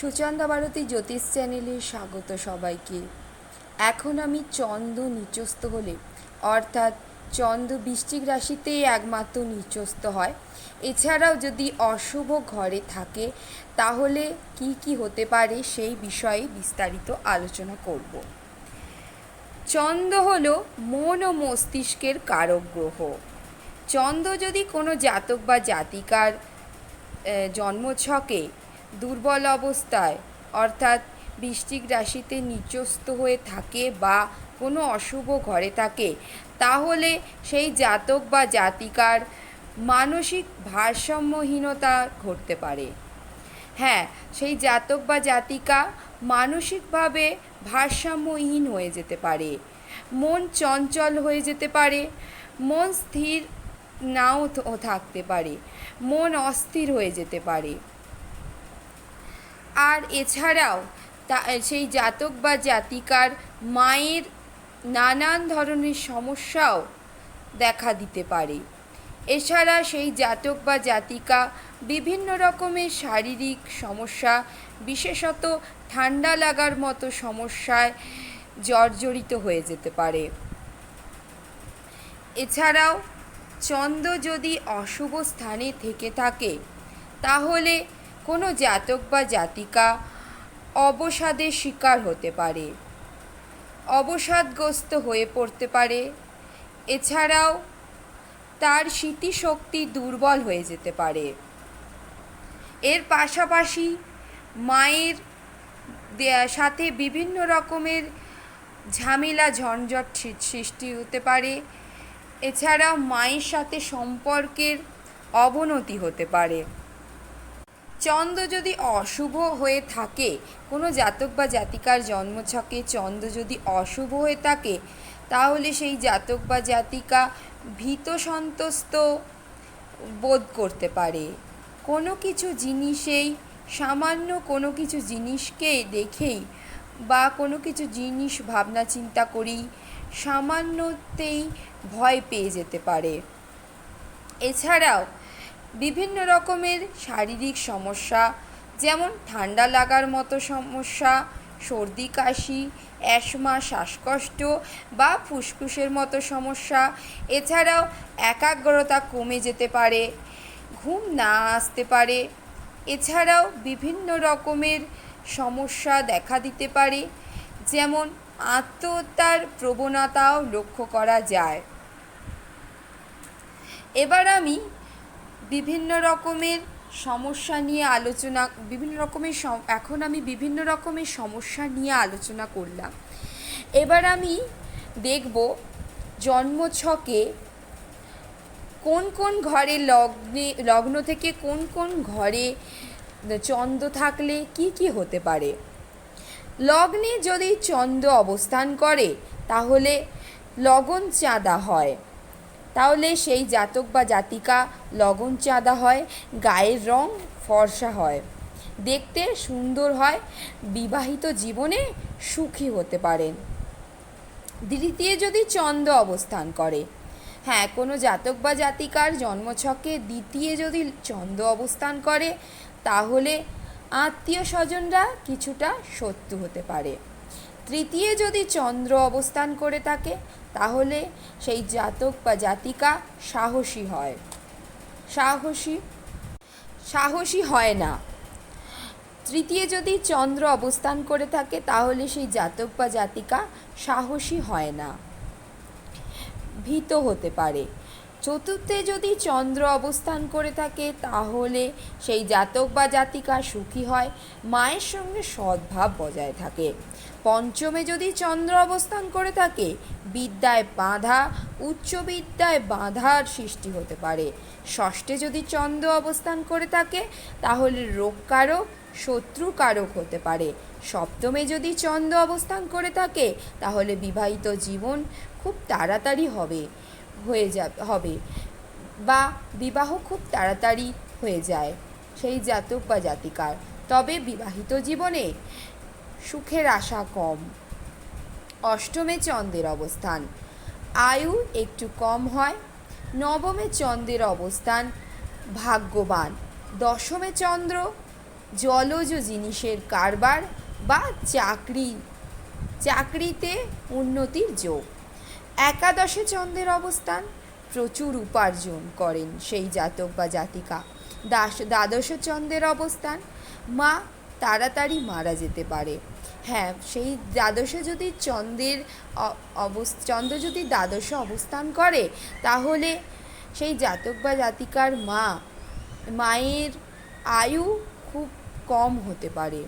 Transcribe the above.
সুচন্দা ভারতী জ্যোতিষ চ্যানেলে স্বাগত সবাইকে। এখন আমি চন্দ্র নিচস্থ হলে, অর্থাৎ চন্দ্র বৃশ্চিক রাশিতেই একমাত্র নিচস্থ হয়। এছাড়াও যদি অশুভ ঘরে থাকে, তাহলে কি কি হতে পারে সেই বিষয়ে বিস্তারিত আলোচনা করব। চন্দ্র হলো মন ও মস্তিষ্কের কারক গ্রহ। চন্দ্র যদি কোনো জাতক বা জাতিকার জন্মছকে দুর্বল অবস্থায়, অর্থাৎ বৃষ্টিক রাশিতে নিচস্থ হয়ে থাকে বা কোনো অশুভ ঘরে থাকে, তাহলে সেই জাতক বা জাতিকার মানসিক ভারসাম্যহীনতা ঘটতে পারে। হ্যাঁ সেই জাতক বা জাতিকা মানসিকভাবে ভারসাম্যহীন হয়ে যেতে পারে। মন চঞ্চল হয়ে যেতে পারে, মন স্থির নাও থাকতে পারে, মন অস্থির হয়ে যেতে পারে। আর এছাড়াও তা, সেই জাতক বা জাতিকার মায়ের নানান ধরনের সমস্যাও দেখা দিতে পারে। এছাড়া সেই জাতক বা জাতিকা বিভিন্ন রকমের শারীরিক সমস্যা, বিশেষত ঠান্ডা লাগার মতো সমস্যায় জর্জরিত হয়ে যেতে পারে। এছাড়াও চন্দ্র যদি অশুভ স্থানে থেকে থাকে, তাহলে কোনো জাতক বা জাতিকা অবসাদের শিকার হতে পারে। অবসাদগ্রস্ত হয়ে পড়তে পারে। এছাড়াও তার স্মৃতিশক্তি দুর্বল হয়ে যেতে পারে। এর পাশাপাশি মায়ের সাথে বিভিন্ন রকমের ঝামেলা, ঝঞ্ঝট সৃষ্টি হতে পারে। এছাড়া মায়ের সাথে সম্পর্কের অবনতি হতে পারে। চন্দ্র যদি অশুভ হয়ে থাকে, কোনো জাতক বা জাতিকার জন্মছকে চন্দ্র যদি অশুভ হয়ে থাকে, তাহলে সেই জাতক বা জাতিকা ভীত সন্ত্রস্ত বোধ করতে পারে। কোনো কিছু জিনিসেই, সামান্য কোনো কিছু জিনিসকে দেখেই বা কোনো কিছু জিনিস ভাবনা চিন্তা করেই সামান্যতেই ভয় পেয়ে যেতে পারে। এছাড়াও বিভিন্ন রকমের শারীরিক সমস্যা, যেমন ঠান্ডা লাগার মতো সমস্যা, সর্দি, কাশি অ্যাসমা শ্বাসকষ্ট বা ফুসফুসের মতো সমস্যা। এছাড়াও একাগ্রতা কমে যেতে পারে, ঘুম না আসতে পারে। এছাড়াও বিভিন্ন রকমের সমস্যা দেখা দিতে পারে, যেমন আত্মহত্যার প্রবণতাও লক্ষ্য করা যায়। এবার আমি বিভিন্ন রকমের সমস্যা নিয়ে আলোচনা, বিভিন্ন রকমের এখন আমি বিভিন্ন রকমের সমস্যা নিয়ে আলোচনা করলাম। এবার আমি দেখব জন্মছকে কোন কোন ঘরে লগ্নে, লগ্ন থেকে কোন কোন ঘরে চন্দ্র থাকলে কি কি হতে পারে? লগ্নে যদি চন্দ্র অবস্থান করে, তাহলে লগন চাঁদা হয়। তাহলে সেই জাতক বা জাতিকা লগন চাঁদা হয়, গায়ের রং ফর্সা হয়। দেখতে সুন্দর হয়, বিবাহিত জীবনে সুখী হতে পারেন দ্বিতীয় যদি চন্দ্র অবস্থান করে হ্যাঁ কোনো জাতক বা জাতিকার জন্মছকে দ্বিতীয় যদি চন্দ্র অবস্থান করে, তাহলে আত্মীয় স্বজনরা কিছুটা শত্রু হতে পারে। তৃতীয় যদি চন্দ্র অবস্থান করে থাকে তাহলে সেই জাতক বা জাতিকা সাহসী হয়। সাহসী সাহসী হয় না। তৃতীয় যদি চন্দ্র অবস্থান করে থাকে, তাহলে সেই জাতক বা জাতিকা সাহসী হয় না। ভীত হতে পারে। চতুর্থে যদি চন্দ্র অবস্থান করে থাকে, তাহলে সেই জাতক বা জাতিকা সুখী হয়, মায়ের সঙ্গে সদ্ভাব বজায় থাকে। পঞ্চমে যদি চন্দ্র অবস্থান করে থাকে, বিদ্যায় বাধা উচ্চ বিদ্যায় বাধার সৃষ্টি হতে পারে। ষষ্ঠে যদি চন্দ্র অবস্থান করে থাকে, তাহলে রোগকারক, শত্রুকারক হতে পারে। সপ্তমে যদি চন্দ্র অবস্থান করে থাকে, তাহলে বিবাহিত জীবন খুব তাড়াতাড়ি হবে। হয়ে যাবে, হবে বা বিবাহ খুব তাড়াতাড়ি হয়ে যায়, সেই জাতক বা জাতিকার। তবে বিবাহিত জীবনে সুখের আশা কম। অষ্টমে চন্দ্রের অবস্থান। আয়ু একটু কম হয়। নবমে চন্দ্রের অবস্থান ভাগ্যবান। দশমে চন্দ্র জলজ জিনিসের কারবার বা চাকরি, চাকরিতে উন্নতির যোগ। একাদশে চন্দ্রের অবস্থান প্রচুর উপার্জন করেন সেই জাতক বা জাতিকা। দাস, দ্বাদশ চন্দ্রের অবস্থান, মা তাড়াতাড়ি মারা যেতে পারে। হ্যাঁ সেই দ্বাদশে যদি চন্দ্রের অবস, চন্দ্র যদি দ্বাদশে অবস্থান করে, তাহলে সেই জাতক বা জাতিকার মা, মায়ের আয়ু খুব কম হতে পারে।